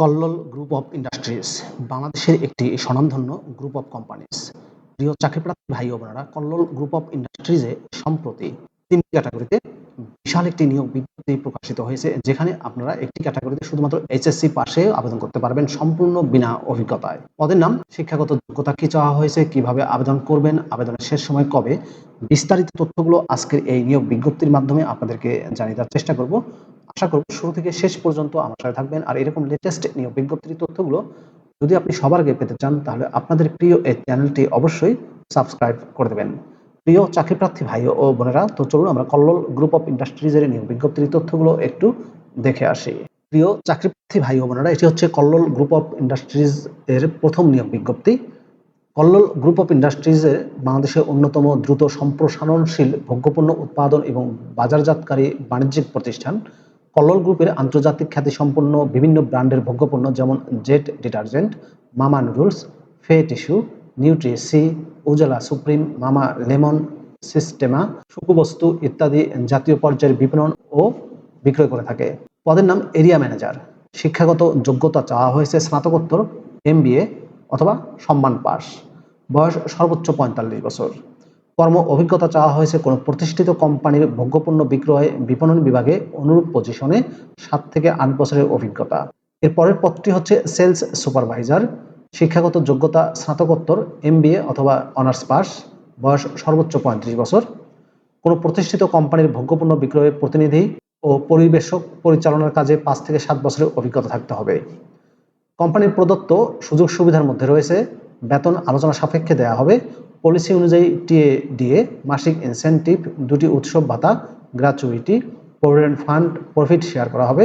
Kallol group of industries বাংলাদেশের একটি স্বনামধন্য গ্রুপ অফ কোম্পানিজ। প্রিয় চাকরিপ্রার্থী ভাই ও বোনেরা, কল্লোল গ্রুপ অফ ইন্ডাস্ট্রিজে সম্প্রতি তিন ক্যাটাগরিতে বিশাল একটি নিয়োগ বিজ্ঞপ্তি প্রকাশিত হয়েছে, যেখানে আপনারা একটি ক্যাটাগরিতে শুধুমাত্র এইচএসসি পাশে আবেদন করতে পারবেন সম্পূর্ণ বিনা অভিজ্ঞতায়। পদের নাম, শিক্ষাগত যোগ্যতা কি চাওয়া হয়েছে, কীভাবে আবেদন করবেন, আবেদনের শেষ সময় কবে, বিস্তারিত তথ্যগুলো আজকের এই নিয়োগ বিজ্ঞপ্তির মাধ্যমে আপনাদেরকে জানিয়ে দেওয়ার চেষ্টা করব। আশা করব শুরু থেকে শেষ পর্যন্ত আমার সাথে থাকবেন। আর এরকম লেটেস্ট নিয়োগ বিজ্ঞপ্তির তথ্যগুলো যদি আপনি সবার আগে পেতে চান, তাহলে আপনাদের প্রিয় এই চ্যানেলটি অবশ্যই সাবস্ক্রাইব করে দেবেন। প্রিয় চাকরিপ্রার্থী ভাই ও বোনেরা, তো চলুন আমরা কল্লোল গ্রুপ অফ ইন্ডাস্ট্রিজের নিয়োগ বিজ্ঞপ্তির তথ্যগুলো একটু দেখে আসি। প্রিয় চাকরিপ্রার্থী ভাই ও বোনেরা, এটি হচ্ছে কল্লোল গ্রুপ অফ ইন্ডাস্ট্রিজ এর প্রথম নিয়োগ বিজ্ঞপ্তি। কল্লোল গ্রুপ অফ ইন্ডাস্ট্রিজের বাংলাদেশের অন্যতম দ্রুত সম্প্রসারণশীল ভোগ্যপণ্য উৎপাদন এবং বাজারজাতকারী বাণিজ্যিক প্রতিষ্ঠান। কল্লোল গ্রুপের আন্তর্জাতিক খ্যাতিসম্পন্ন বিভিন্ন ব্র্যান্ডের ভোগ্যপণ্য যেমন Jet detergent, Mama noodles, Fay tissue Nutri C Ujala Supreme, Mama lemon, Systema সুকুবস্তু ইত্যাদি জাতীয় পর্যায়ের বিপণন ও বিক্রয় করে থাকে। পদের নাম এরিয়া ম্যানেজার। শিক্ষাগত যোগ্যতা চাওয়া হয়েছে স্নাতকোত্তর, এমবিএ অথবা সম্মান পাস বয়স সর্বোচ্চ পঁয়তাল্লিশ বছর। কর্ম অভিজ্ঞতা চাওয়া হয়েছে কোনো প্রতিষ্ঠিত কোম্পানির ভোগ্যপণ্য বিক্রয় বিপণন বিভাগে অনুরূপ পজিশনে সাত থেকে আট বছরের অভিজ্ঞতা। এর পরের পদটি হচ্ছে সেলস সুপারভাইজার শিক্ষাগত যোগ্যতা স্নাতকোত্তর এমবিএ অথবা অনার্স পাস বয়স সর্বোচ্চ পঁয়ত্রিশ বছর। কোনো প্রতিষ্ঠিত কোম্পানির ভোগ্যপণ্য বিক্রয়ের প্রতিনিধি ও পরিবেশক পরিচালনার কাজে পাঁচ থেকে সাত বছরের অভিজ্ঞতা থাকতে হবে। কোম্পানির প্রদত্ত সুযোগ সুবিধার মধ্যে রয়েছে, বেতন আলোচনা সাপেক্ষে দেওয়া হবে পলিসি অনুযায়ী টিএ ডিএ মাসিক ইনসেন্টিভ দুটি উৎসব ভাতা gratuity provident fund profit share করা হবে।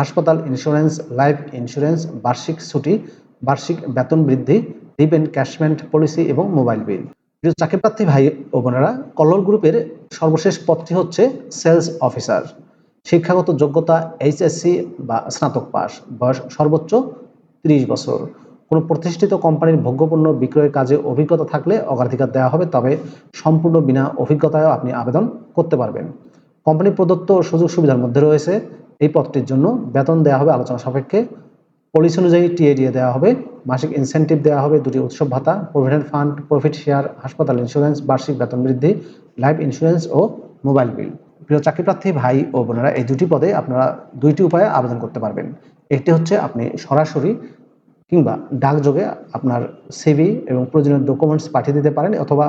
হাসপাতাল ইন্স্যুরেন্স লাইফ ইন্স্যুরেন্স বার্ষিক ছুটি, বার্ষিক বেতন বৃদ্ধি রিপ ক্যাশমেন্ট পলিসি এবং মোবাইল বিল প্রিয় চাকরিপ্রার্থী ভাই ও বোনেরা, কল্লোল গ্রুপের সর্বশেষ পদটি হচ্ছে সেলস অফিসার শিক্ষাগত যোগ্যতা এইচএসসি বা স্নাতক পাস, বয়স সর্বোচ্চ ত্রিশ বছর। কোনো প্রতিষ্ঠিত কোম্পানির ভোগ্যপণ্য বিক্রয়ের কাজে অভিজ্ঞতা থাকলে অগ্রাধিকার দেওয়া হবে, তবে সম্পূর্ণ বিনা অভিজ্ঞতায়ও আপনি আবেদন করতে পারবেন। কোম্পানি প্রদত্ত সুযোগ সুবিধার মধ্যে রয়েছে এই পদটির জন্য বেতন দেওয়া হবে আলোচনা সাপেক্ষে, পলিসি অনুযায়ী টিএ দিয়ে দেওয়া হবে, মাসিক ইনসেন্টিভ দেওয়া হবে দুটি উৎসব ভাতা প্রভিডেন্ট ফান্ড প্রফিট শেয়ার হাসপাতাল ইন্স্যুরেন্স বার্ষিক বেতন বৃদ্ধি লাইফ ইন্স্যুরেন্স ও মোবাইল বিল প্রিয় চাকরিপ্রার্থী, ভাই ও বোনেরা, এই দুটি পদে আপনারা দুইটি উপায়ে আবেদন করতে পারবেন। একটি হচ্ছে আপনি সরাসরি কিংবা ডাকযোগে আপনার সিভি এবং প্রয়োজনীয় ডকুমেন্টস পাঠিয়ে দিতে পারেন অথবা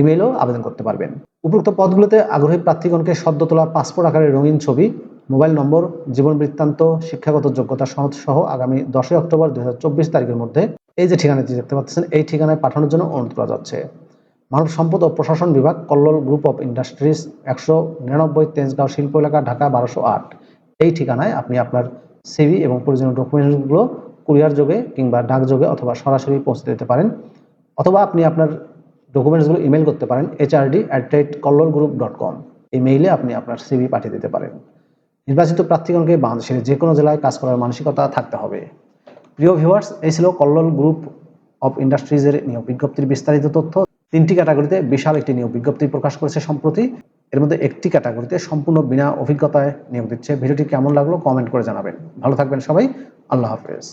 ইমেইলেও আবেদন করতে পারবেন। উপরোক্ত পদগুলোতে আগ্রহী প্রার্থীগণকে সদ্য তোলা পাসপোর্ট আকারে রঙিন ছবি মোবাইল নম্বর জীবন বৃত্তান্ত, শিক্ষাগত যোগ্যতা সনদ সহ আগামী দশই অক্টোবর দুই তারিখের মধ্যে এই যে ঠিকানাটি দেখতে পাচ্ছেন, এই ঠিকানায় পাঠানোর জন্য অনুরোধ করা যাচ্ছে। মানব সম্পদ ও প্রশাসন বিভাগ, কল্লোল গ্রুপ অফ ইন্ডাস্ট্রিজ, একশো নিরানব্বই তেজগাঁও শিল্প এলাকা, ঢাকা বারোশো আট। এই ঠিকানায় আপনি আপনার সিভি এবং প্রয়োজনীয় ডকুমেন্টসগুলো কুরিয়ার যোগে কিংবা ডাক যোগে অথবা সরাসরি পৌঁছে দিতে পারেন, অথবা আপনি আপনার ডকুমেন্টসগুলো ইমেল করতে পারেন HRD at rate Kallol group dot com এই মেইলে আপনি আপনার সিভি পাঠিয়ে দিতে পারেন। নির্বাচিত প্রার্থীগণকে বাংলাদেশের যে কোনো জেলায় কাজ করার মানসিকতা থাকতে হবে। প্রিয় ভিউয়ার্স এই ছিল কল্লোল গ্রুপ অফ ইন্ডাস্ট্রিজের নিয়োগ বিজ্ঞপ্তির বিস্তারিত তথ্য। তিনটি ক্যাটাগরিতে বিশাল একটি নিয়োগ বিজ্ঞপ্তি প্রকাশ করেছে সম্প্রতি। এর মধ্যে একটি ক্যাটাগরিতে সম্পূর্ণ বিনা অভিজ্ঞতায় নিয়োগ দিচ্ছে। ভিডিওটি কেমন লাগল কমেন্ট করে জানাবেন। ভালো থাকবেন সবাই। আল্লাহ হাফেজ।